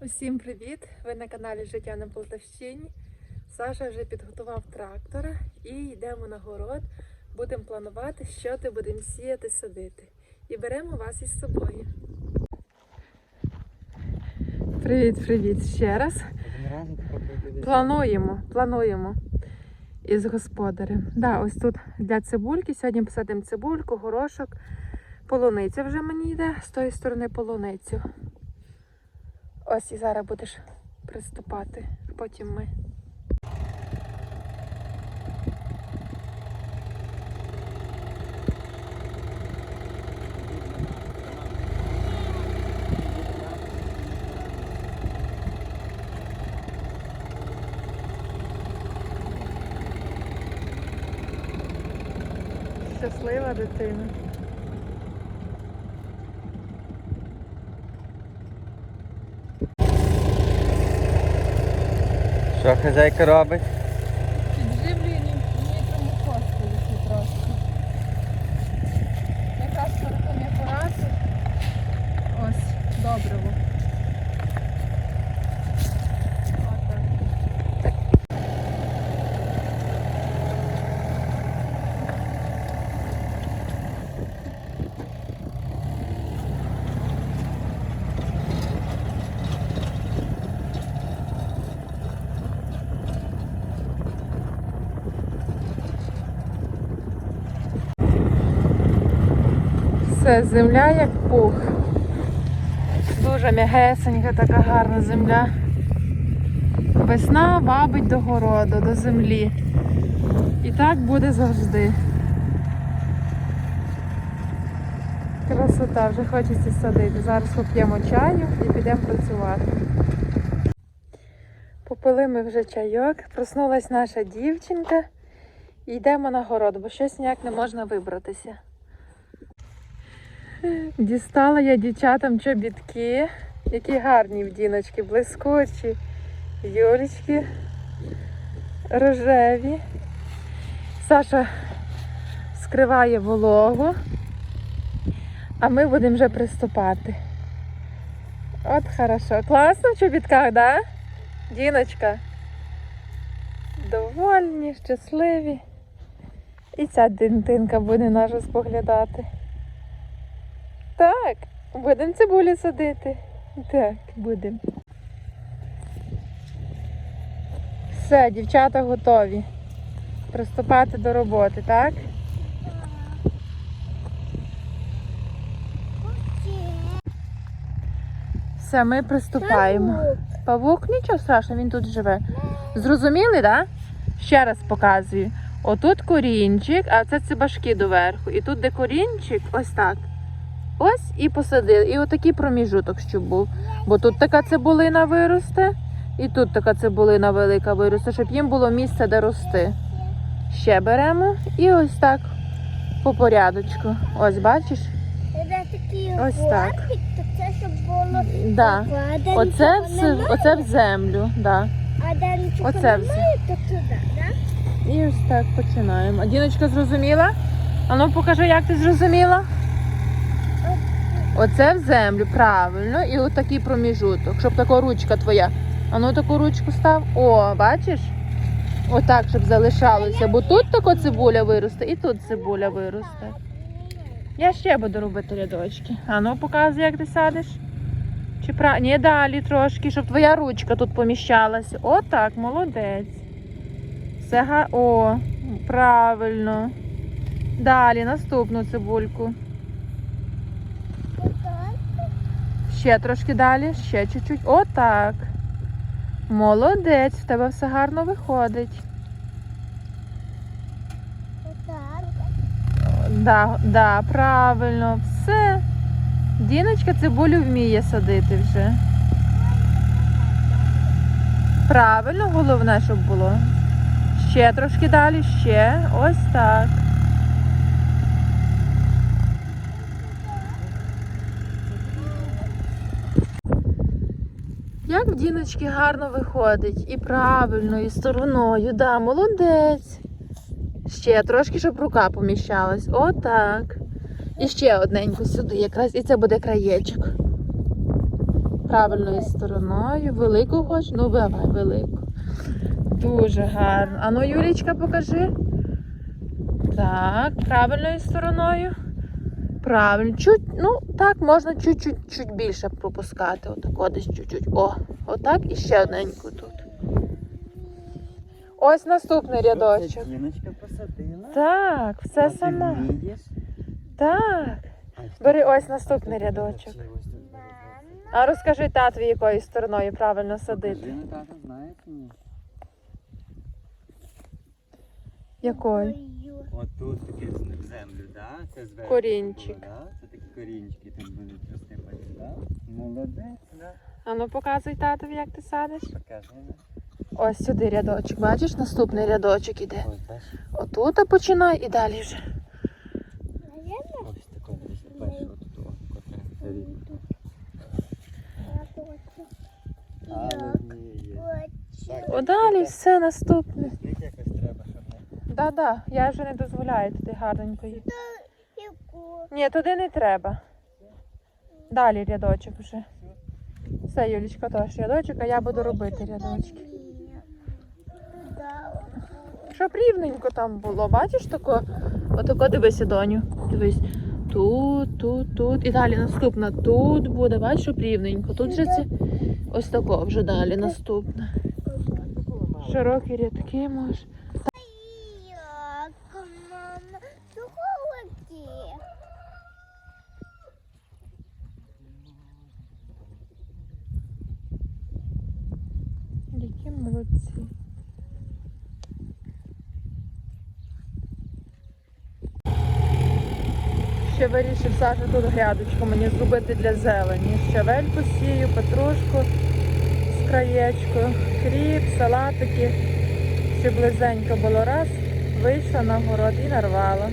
Усім привіт! Ви на каналі Життя на Полтавщині. Саша вже підготував трактора і йдемо на город. Будемо планувати, що ти будемо сіяти, садити. І беремо вас із собою. Привіт, привіт ще раз. Плануємо, плануємо із господарем. Да, ось тут для цибульки. Сьогодні посадимо цибульку, горошок, полуниця вже мені йде, з тої сторони полуницю. Ось і зараз будеш приступати. Потім ми. Щаслива дитина. ચોખે જાય કરો ભાઈ Все, земля як пух. Дуже м'ягесенька, така гарна земля. Весна вабить до городу, до землі. І так буде завжди. Красота, вже хочеться садити. Зараз поп'ємо чаю і підемо працювати. Попили ми вже чайок, проснулась наша дівчинка і йдемо на город, бо щось ніяк не можна вибратися. Дістала я дівчатам чобітки, які гарні в діночки, блискучі, юлічки, рожеві. Саша скриває вологу, а ми будемо вже приступати. От хорошо. Класно в чобітках, да? Діночка? Довольні, щасливі. І ця дитинка буде нашу споглядати. Так, будемо цибулю садити. Так, будемо. Все, дівчата готові. Приступати до роботи, так? Все, ми приступаємо. Павук, нічого страшного, він тут живе. Зрозуміли, так? Ще раз показую. Отут корінчик, а це цибашки доверху. І тут, де корінчик, ось так. Ось і посадили. І отакий проміжуток, щоб був. Бо тут така цибулина виросте, і тут така цибулина велика виросте, щоб їм було місце, де рости. Ще беремо і ось так по порядочку. Ось бачиш? Ось так. Да. Оце, в, оце в землю. Да. а оце то туди. І ось так починаємо. А Діночка зрозуміла? А ну покажи, як ти зрозуміла. Оце в землю, правильно, і от такий проміжуток, щоб така ручка твоя. А ну таку ручку став. О, бачиш? Отак, щоб залишалося. Бо тут така цибуля виросте, і тут цибуля виросте. Я ще буду робити рядочки. А ну показуй, як ти садиш. Чи пра... Ні, далі трошки, щоб твоя ручка тут поміщалася. Отак, молодець. Все га... О, правильно. Далі наступну цибульку. Ще трошки далі, ще чуть-чуть. Отак. Молодець, в тебе все гарно виходить. Отак. Да, да, правильно, все. Діночка цибулю вміє садити вже. Правильно, головне, щоб було. Ще трошки далі, ще. Ось так. Як в діночки гарно виходить. І правильно, і стороною. Да, молодець. Ще трошки, щоб рука поміщалась. Отак. І ще одненьку сюди, якраз, і це буде краєчок. правильною стороною. Велику хоч? Ну, давай, велику. Дуже гарно. А ну, Юлічка, покажи. Так, правильною стороною. Правильно. Чуть, ну так, можна чуть-чуть більше пропускати. Отак, десь чуть-чуть. О, отак і ще одненьку тут. Ось наступний рядочок. Посадила. Так, все А сама. Так. Бери ось наступний рядочок. А розкажи татові, якою стороною правильно садити. Ну? Якою? Ой, Отут таке в землю, да? Це зверху. Корінчик. було, Да? Це такі корінчики там будуть рости потім, да? Молодець, да? А ну показуй татові, як ти садиш. Покажи. Ось сюди рядочок. Бачиш, наступний рядочок іде. Ось, бачиш? Отут починай і далі вже. Ось рівно. О, далі все наступне. Скільки якось треба, щоб не... Да-да, я вже не дозволяю туди гарненько їти. Ні, туди не треба. Далі рядочок вже. Все, Юлічка, теж рядочок, а я буду робити рядочки. Щоб рівненько там було, бачиш тако? Отако дивися, доню. Дивись. Тут, тут, тут. І далі наступна тут буде, бачиш, щоб рівненько. Тут же це ось тако вже далі наступне. Широкі рядки може. Як, мама, сухолоки. Які молодці. Ще вирішив Саша тут грядочку мені зробити для зелені. Щавель посію, петрушку з краєчкою, хліб, салатики. Щоб близенько було раз, вийшла на город і нарвала.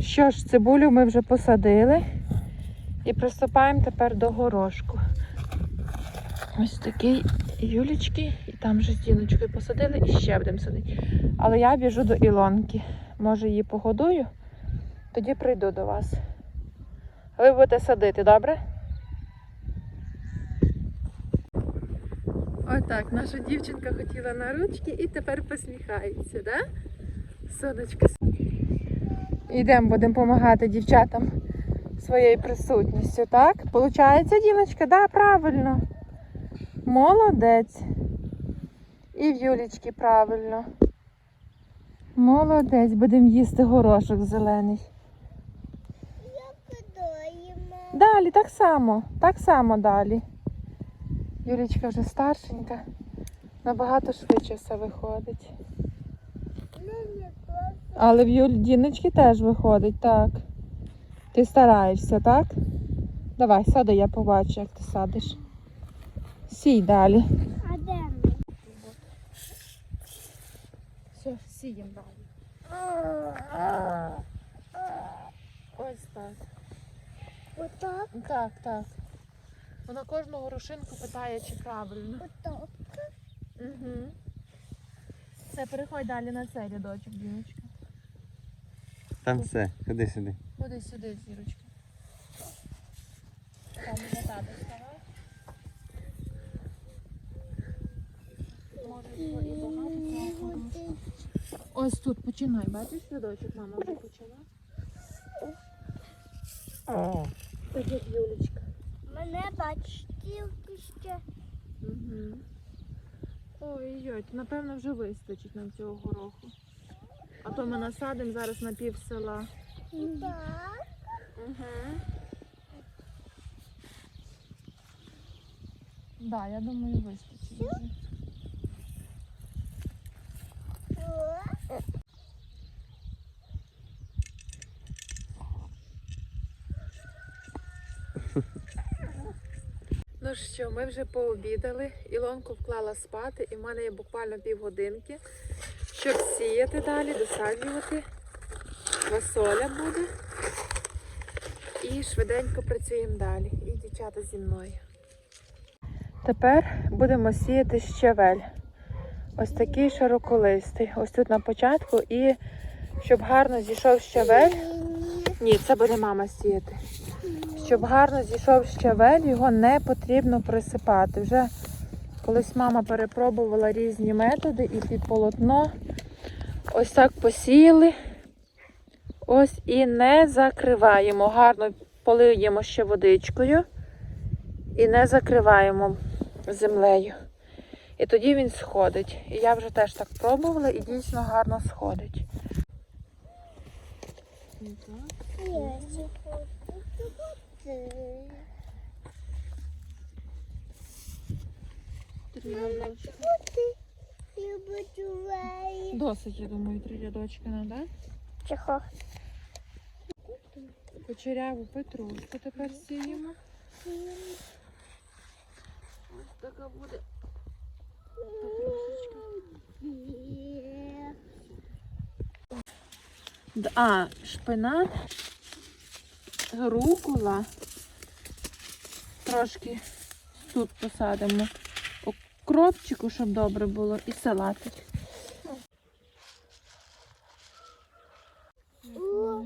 Що ж, цибулю ми вже посадили. І приступаємо тепер до горошку. Ось такий Юлічки, і там вже з діночкою посадили і ще будемо садити. Але я біжу до Ілонки. Може її погодую, тоді прийду до вас. Ви будете садити, добре? Отак, наша дівчинка хотіла на ручки і тепер посміхається, да? Сонечко. Йдемо, будемо допомагати дівчатам своєю присутністю, так? Получається, дівчинка? Да, правильно. Молодець. І в Юлічки правильно. Молодець, будемо їсти горошок зелений. Далі так само, так само далі. Юлічка вже старшенька. Набагато швидше все виходить. Ну. Але в Юль Діночки теж виходить, так. Ти стараєшся, так? Давай, сади, я побачу, як ти садиш. Сій далі. А де ми? Все, сіємо далі. Ось так. Отак, Так, так. Вона кожну горошинку питає, чи правильно. отак. Угу. Все, переходь далі на цей рядочок, Діночка. Там все, ходи сюди. Ходи сюди, зірочка. Там за тато вставай. Може, і багато. Ось тут починай, бачиш рядочок, мама вже почала. Ось як Юлечка. Мене бачиш, тільки ще. Угу. Ой-ой, напевно, вже вистачить нам цього гороху. А то ми насадимо зараз на пів села. Угу. Да, я думаю, вистачить. Ну що, ми вже пообідали. Ілонку вклала спати, і в мене є буквально півгодинки, щоб сіяти далі, досаджувати. Фасоля буде. І швиденько працюємо далі. І дівчата зі мною. Тепер будемо сіяти щавель. Ось такий широколистий. Ось тут на початку. І щоб гарно зійшов щавель, Ні. Це буде мама сіяти. Щоб гарно зійшов щавель, його не потрібно присипати. Вже колись мама перепробувала різні методи і під полотно. Ось так посіяли. Ось і не закриваємо. Гарно полиємо ще водичкою і не закриваємо землею. І тоді він сходить. І я вже теж так пробувала і дійсно гарно сходить. Досить, я думаю, три рядочки треба. Чого? Кучеряву петрушку тепер сіємо. Ось така буде. Д- А, шпинат, рукола. Трошки тут посадимо. Окропчику, щоб добре було, і салатик. О,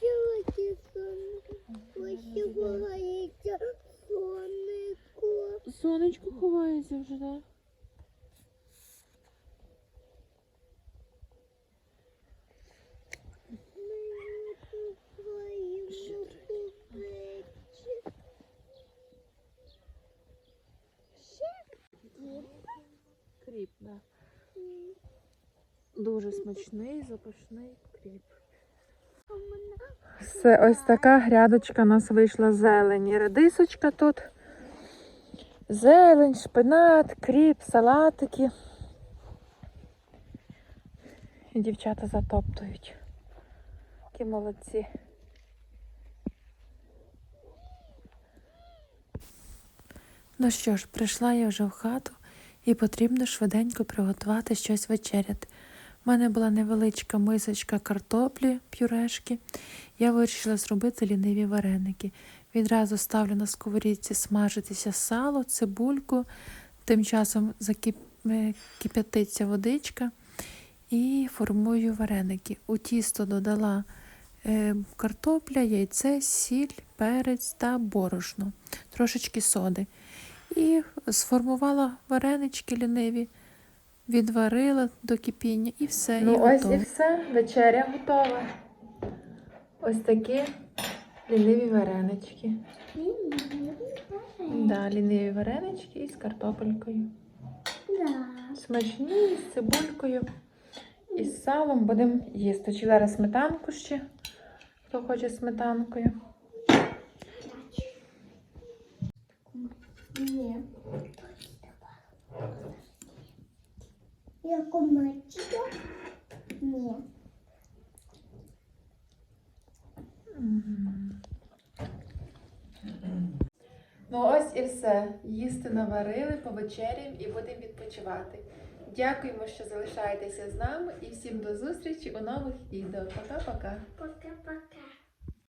сьогодні сонечко. Ось ховається сонечко. Сонечко ховається вже, так? Кріп, так. Дуже смачний, запашний кріп. Все, ось така грядочка у нас вийшла зелені. Редисочка тут. Зелень, шпинат, кріп, салатики. І дівчата затоптують. Які молодці. Ну що ж, прийшла я вже в хату і потрібно швиденько приготувати щось вечеряти. У мене була невеличка мисочка картоплі, пюрешки. Я вирішила зробити ліниві вареники. Відразу ставлю на сковорідці смажитися сало, цибульку. Тим часом закип... е, водичка і формую вареники. У тісто додала е, картопля, яйце, сіль, перець та борошно, трошечки соди. І сформувала варенички ліниві, відварила до кипіння і все. Ну і ось готово. і все, вечеря готова. Ось такі ліниві варенички. Да, ліниві варенички із картопелькою. Смачні, з цибулькою і з салом будемо їсти. Чи зараз сметанку ще, хто хоче з сметанкою. Ні. Я комачка? Ні. Ну ось і все. Їсти наварили, повечеряємо і будемо відпочивати. Дякуємо, що залишаєтеся з нами і всім до зустрічі у нових відео. Пока-пока. Пока-пока.